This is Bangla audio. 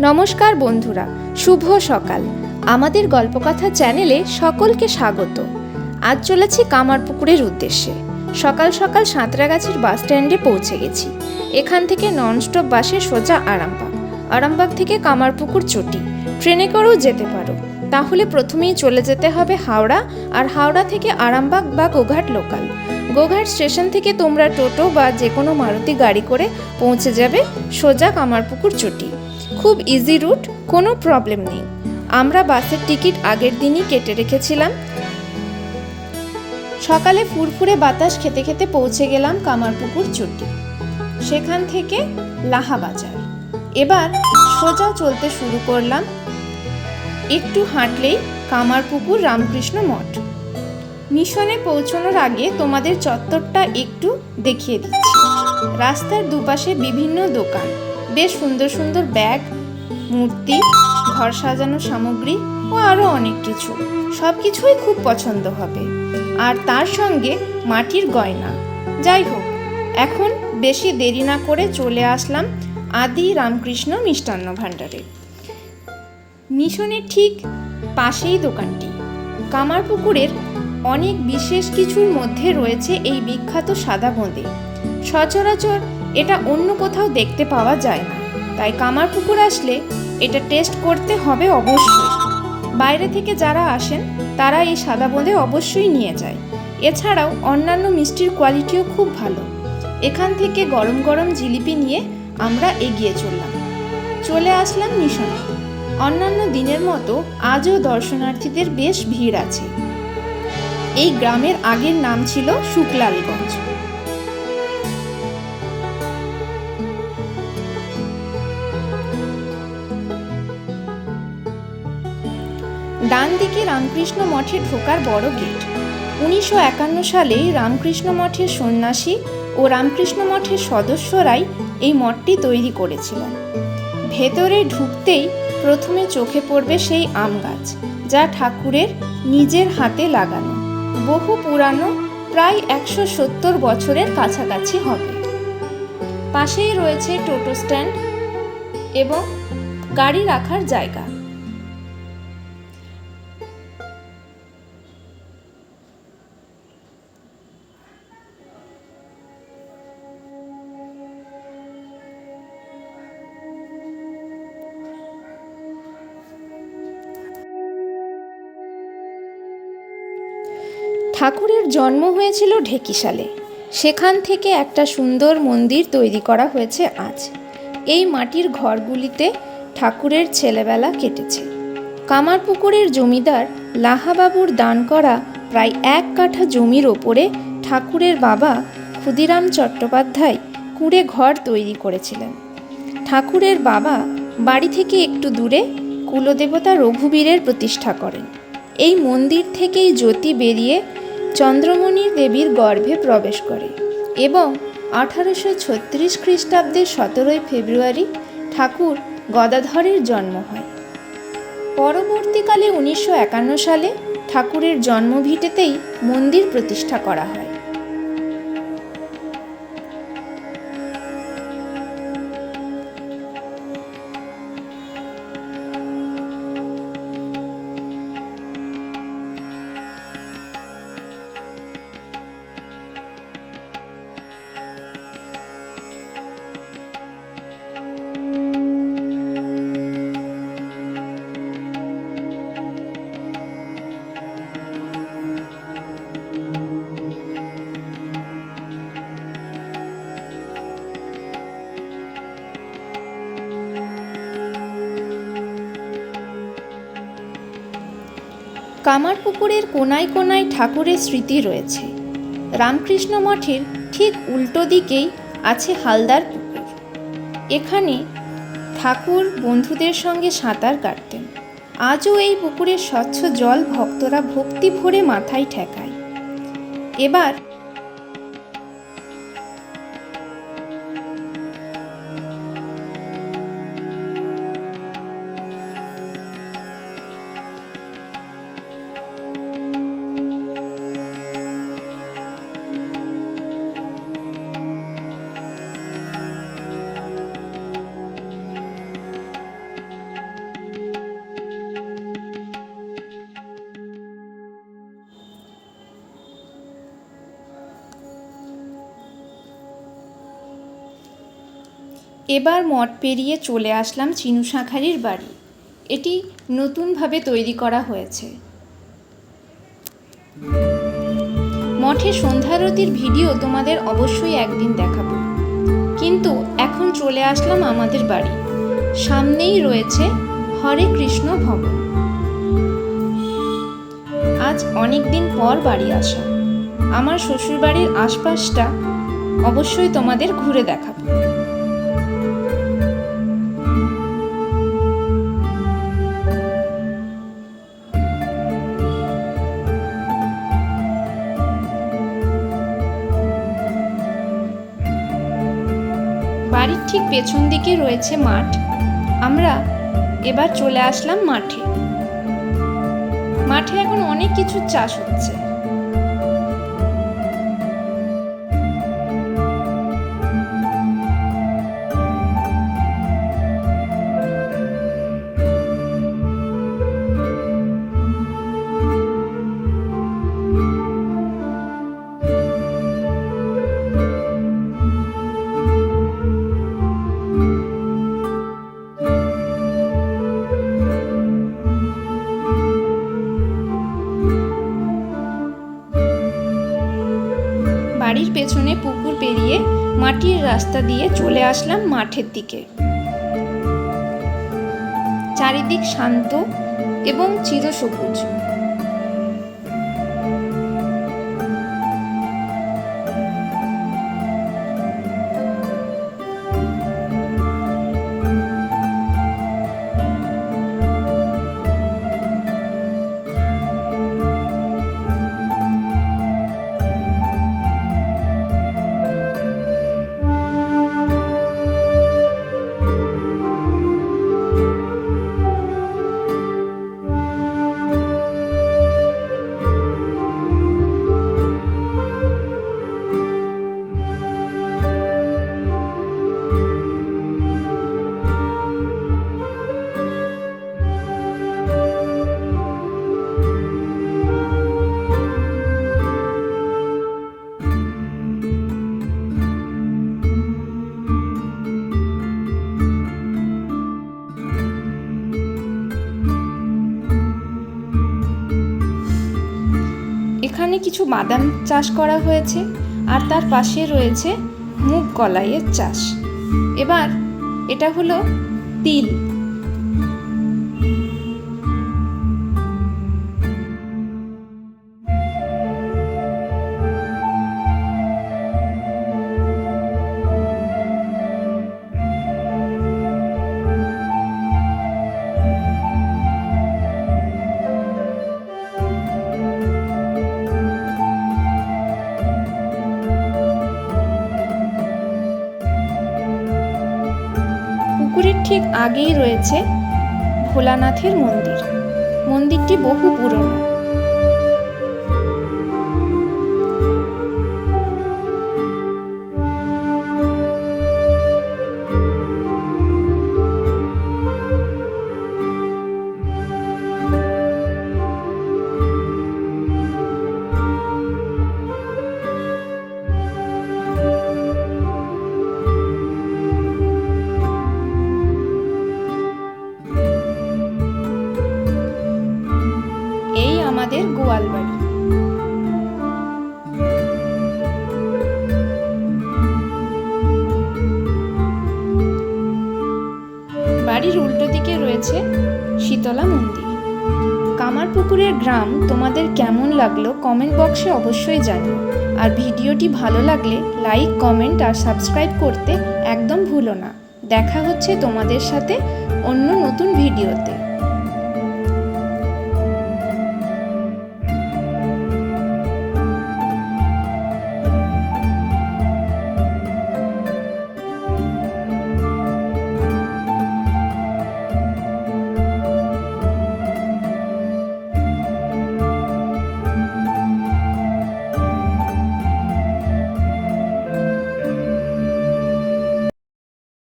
নমস্কার বন্ধুরা, শুভ সকাল। আমাদের গল্পকথা চ্যানেলে সকলকে স্বাগত। আজ চলেছি কামারপুকুরের উদ্দেশ্যে। সকাল সকাল সাঁতরাগাছির বাস স্ট্যান্ডে পৌঁছে গেছি। এখান থেকে ননস্টপ বাসে সোজা আরামবাগ। আরামবাগ থেকে কামারপুকুর চটি। ট্রেনে করেও যেতে পারো। তাহলে প্রথমেই চলে যেতে হবে হাওড়া আর হাওড়া থেকে আরামবাগ বা গোঘাট লোকাল গোঘাট স্টেশন থেকে তোমরা টোটো বা যে কোনো মারুতি গাড়ি করে পৌঁছে যাবে সোজা কামারপুকুর চটি। খুব ইজি রুট কোনো প্রবলেম নেই। আমরা বাসের টিকিট আগের দিনই কেটে রেখেছিলাম। সকালে ফুরফুরে বাতাস খেতে খেতে পৌঁছে গেলাম কামারপুকুর চটি সেখান থেকে লাহা বাজার এবার সোজা চলতে শুরু করলাম। একটু হাঁটলেই কামারপুকুর রামকৃষ্ণ মঠ। মিশনে পৌঁছানোর আগে তোমাদের চত্বরটা একটু দেখিয়ে দিচ্ছি। রাস্তার দুপাশে বিভিন্ন দোকান। বেশ সুন্দর সুন্দর ব্যাগ, মূর্তি, ঘর সাজানোর সামগ্রী ও আরও অনেক কিছু। সব কিছুই খুব পছন্দ হবে। আর তার সঙ্গে মাটির গয়না। যাই হোক, এখন বেশি দেরি না করে চলে আসলাম আদি রামকৃষ্ণ মিষ্টান্ন ভাণ্ডারে। মিশনের ঠিক পাশেই দোকানটি। কামারপুকুরের অনেক বিশেষ কিছুর মধ্যে রয়েছে এই বিখ্যাত সাদা বোঁদে সচরাচর এটা অন্য কোথাও দেখতে পাওয়া যায় না। তাই কামারপুকুর আসলে এটা টেস্ট করতে হবে অবশ্যই। বাইরে থেকে যারা আসেন, তারা এই সাদা বোঁদে অবশ্যই নিয়ে যায়। এছাড়াও অন্যান্য মিষ্টির কোয়ালিটিও খুব ভালো। এখান থেকে গরম গরম জিলিপি নিয়ে আমরা এগিয়ে চললাম। চলে আসলাম মিশনে। অন্যান্য দিনের মতো আজও দর্শনার্থীদের বেশ ভিড় আছে। এই গ্রামের আগের নাম ছিল শুক্লালগঞ্জ। ডান দিকে রামকৃষ্ণ মঠে ঢোকার বড় গেট। উনিশশো একান্ন সালে রামকৃষ্ণ মঠের সন্ন্যাসী ও রামকৃষ্ণ মঠের সদস্যরাই এই মঠটি তৈরি করেছিলেন। ভেতরে ঢুকতেই প্রথমে চোখে পড়বে সেই আম গাছ, যা ঠাকুরের নিজের হাতে লাগানো। বহু পুরানো, প্রায় একশো সত্তর বছরের কাছাকাছি হবে। পাশেই রয়েছে টোটো স্ট্যান্ড এবং গাড়ি রাখার জায়গা। ঠাকুরের জন্ম হয়েছিল ঢেকিসালে সেখান থেকে একটা সুন্দর মন্দির তৈরি করা হয়েছে আজ। এই মাটির ঘরগুলিতে ঠাকুরের ছেলেবেলা কেটেছে। কামারপুকুরের জমিদার লাহাবাবুর দান করা প্রায় এক কাঠা জমির ওপরে ঠাকুরের বাবা ক্ষুদিরাম চট্টোপাধ্যায় কুঁড়ে ঘর তৈরি করেছিলেন। ঠাকুরের বাবা বাড়ি থেকে একটু দূরে কুলদেবতা রঘুবীরের প্রতিষ্ঠা করেন। এই মন্দির থেকেই জ্যোতি বেরিয়ে চন্দ্রমণি দেবীর গর্ভে প্রবেশ করে এবং আঠারোশো ছত্রিশ খ্রিস্টাব্দের সতেরোই ফেব্রুয়ারি ঠাকুর গদাধরের জন্ম হয়। পরবর্তীকালে উনিশশো একান্ন সালে ঠাকুরের জন্মভিটেতেই মন্দির প্রতিষ্ঠা করা হয়। কামারপুকুরের কোনায় কোনায় ঠাকুরের স্মৃতি রয়েছে। রামকৃষ্ণ মঠের ঠিক উল্টো দিকেই আছে হালদার পুকুর। এখানে ঠাকুর বন্ধুদের সঙ্গে সাঁতার কাটতেন। আজও এই পুকুরের স্বচ্ছ জল ভক্তরা ভক্তি ভরে মাথায় ঠেকায়। এবার এবার মঠ পেরিয়ে চলে আসলাম চিনু শাঁখারির বাড়ি। এটি নতুনভাবে তৈরি করা হয়েছে। মঠে সন্ধ্যারতির ভিডিও তোমাদের অবশ্যই একদিন দেখাবো। কিন্তু এখন চলে আসলাম আমাদের বাড়ি। সামনেই রয়েছে হরে কৃষ্ণ ভবন। আজ অনেক দিন পর বাড়ি আসা। আমার শ্বশুরবাড়ির আশপাশটা অবশ্যই তোমাদের ঘুরে দেখাবো। বাড়ির ঠিক পেছন দিকে রয়েছে মাঠ। আমরা এবার চলে আসলাম মাঠে। মাঠে এখন অনেক কিছু চাষ হচ্ছে। বাড়ির পেছনে পুকুর পেরিয়ে মাটির রাস্তা দিয়ে চলে আসলাম মাঠের দিকে। চারিদিক শান্ত এবং চিরসবুজ। কিছু বাদাম চাষ করা হয়েছে আর তার পাশে রয়েছে মুগ কলাইয়ের চাষ। এবার এটা হলো তিল। পুকুরের ঠিক আগেই রয়েছে ভোলানাথের মন্দির। মন্দিরটি বহু পুরনো। আমাদের গোয়াল বাড়ি। বাড়ির উল্টো দিকে রয়েছে শীতলা মন্দির। কামারপুকুরের গ্রাম তোমাদের কেমন লাগল কমেন্ট বক্সে অবশ্যই জানিও। আর ভিডিওটি ভালো লাগলে লাইক, কমেন্ট আর সাবস্ক্রাইব করতে একদম ভুলো না। দেখা হচ্ছে তোমাদের সাথে অন্য নতুন ভিডিওতে।